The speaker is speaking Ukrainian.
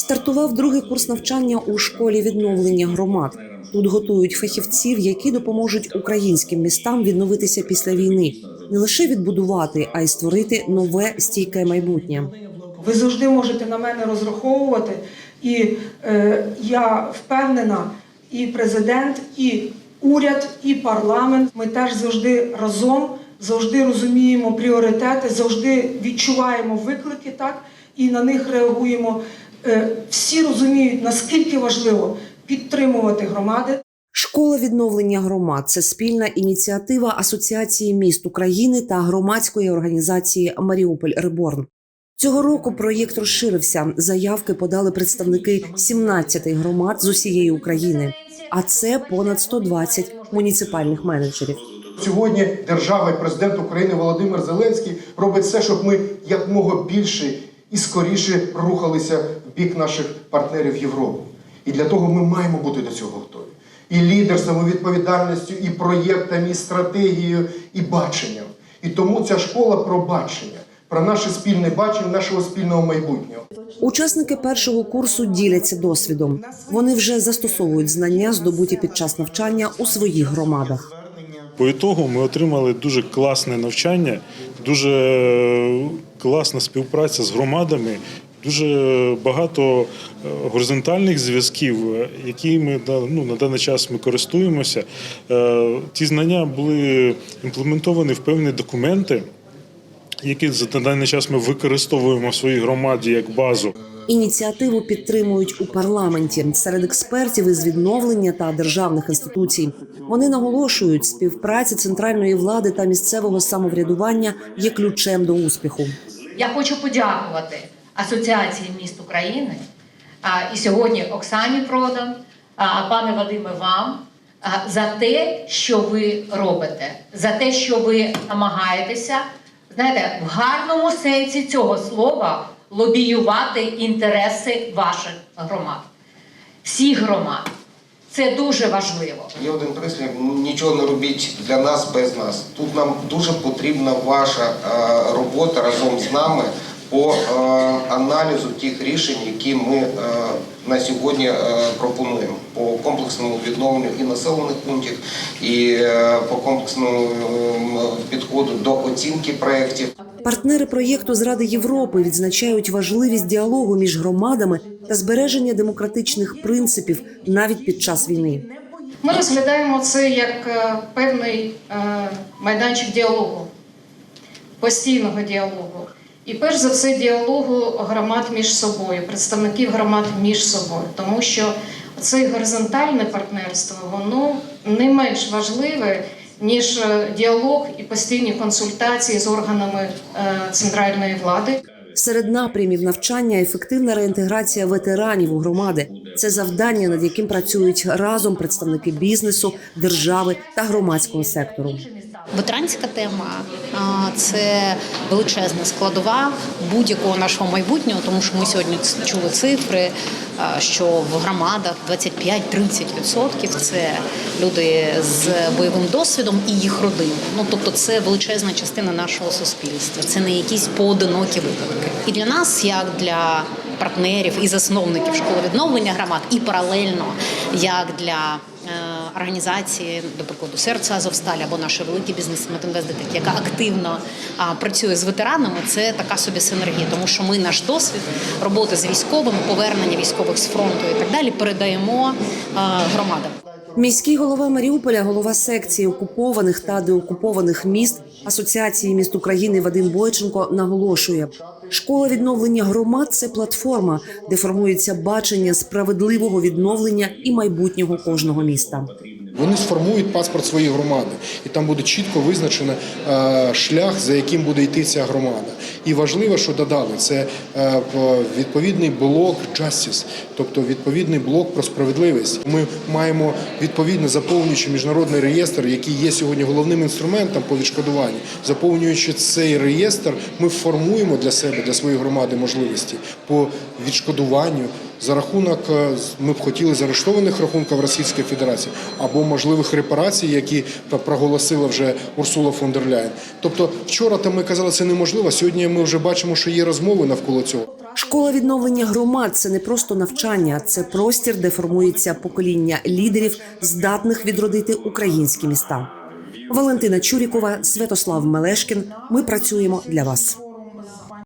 Стартував другий курс навчання у школі відновлення громад. Тут готують фахівців, які допоможуть українським містам відновитися після війни, не лише відбудувати, а й створити нове стійке майбутнє. Ви завжди можете на мене розраховувати, і е, я впевнена, і президент, і уряд, і парламент. Ми теж завжди разом, завжди розуміємо пріоритети, завжди відчуваємо виклики, так і на них реагуємо. Е, всі розуміють, наскільки важливо підтримувати громади. Школа відновлення громад це спільна ініціатива Асоціації міст України та громадської організації Маріуполь Реборн. Цього року проєкт розширився. Заявки подали представники 17 громад з усієї України, а це понад 120 муніципальних менеджерів. Сьогодні держава і президент України Володимир Зеленський робить все, щоб ми якмога більше і скоріше рухалися в бік наших партнерів Європи. І для того ми маємо бути до цього готові. І лідерством, і відповідальністю, і проєктами, і стратегією, і баченням. І тому ця школа про бачення, про наше спільне бачення, нашого спільного майбутнього. Учасники першого курсу діляться досвідом. Вони вже застосовують знання, здобуті під час навчання у своїх громадах. По ітогу ми отримали дуже класне навчання, дуже класна співпраця з громадами, дуже багато е, горизонтальних зв'язків, е, які ми ну, на даний час ми користуємося. Е, Ті знання були імплементовані в певні документи, які за даний час ми використовуємо в своїй громаді як базу. Ініціативу підтримують у парламенті серед експертів із відновлення та державних інституцій. Вони наголошують, співпраця центральної влади та місцевого самоврядування є ключем до успіху. Я хочу подякувати Асоціації міст України і сьогодні Оксані Продан, пане Вадиме, вам за те, що ви робите, за те, що ви намагаєтеся, знаєте, в гарному сенсі цього слова лобіювати інтереси ваших громад, всіх громад. Це дуже важливо. Є один прислів, ну, нічого не робіть для нас без нас. Тут нам дуже потрібна ваша е, робота разом з нами по е, аналізу тих рішень, які ми е, на сьогодні е, пропонуємо по комплексному відновленню і населених пунктів, і е, по комплексному е, підходу до оцінки проєктів. Партнери проєкту з Ради Європи відзначають важливість діалогу між громадами та збереження демократичних принципів навіть під час війни. Ми розглядаємо це як певний е, майданчик діалогу, постійного діалогу. І перш за все діалогу громад між собою, представників громад між собою, тому що це горизонтальне партнерство, воно не менш важливе, ніж е, діалог і постійні консультації з органами е, центральної влади. Серед напрямів навчання ефективна реінтеграція ветеранів у громади. Це завдання, над яким працюють разом представники бізнесу, держави та громадського сектору. Ветеранська тема це величезна складова будь-якого нашого майбутнього, тому що ми сьогодні чули цифри, що в громадах 25-30% це люди з бойовим досвідом і їх родини. Ну тобто, це величезна частина нашого суспільства. Це не якісь поодинокі випадки. І для нас, як для партнерів і засновників школи відновлення громад, і паралельно як для організації, до прикладу, серце Азовсталі або нашої великі бізнес Метинвестдетек, яка активно а, працює з ветеранами, це така собі синергія, тому що ми наш досвід роботи з військовими, повернення військових з фронту і так далі передаємо а, громадам. Міський голова Маріуполя, голова секції окупованих та деокупованих міст Асоціації міст України Вадим Бойченко наголошує: школа відновлення громад це платформа, де формується бачення справедливого відновлення і майбутнього кожного міста. Вони сформують паспорт своєї громади, і там буде чітко визначено е, шлях, за яким буде йти ця громада. І важливо, що додали це е, відповідний блок justice, тобто відповідний блок про справедливість. Ми маємо відповідно заповнюючи міжнародний реєстр, який є сьогодні головним інструментом по відшкодуванню. Заповнюючи цей реєстр, ми формуємо для себе, для своєї громади можливості по відшкодуванню. За рахунок е, ми б хотіли заарештованих рахунків Російської Федерації або можливих репарацій, які проголосила вже Урсула фон дер Ляєн. Тобто, вчора там ми казали, це неможливо. Сьогодні ми вже бачимо, що є розмови навколо цього. Школа відновлення громад це не просто навчання, це простір, де формується покоління лідерів, здатних відродити українські міста. Валентина Чурікова, Святослав Мелешкін. Ми працюємо для вас.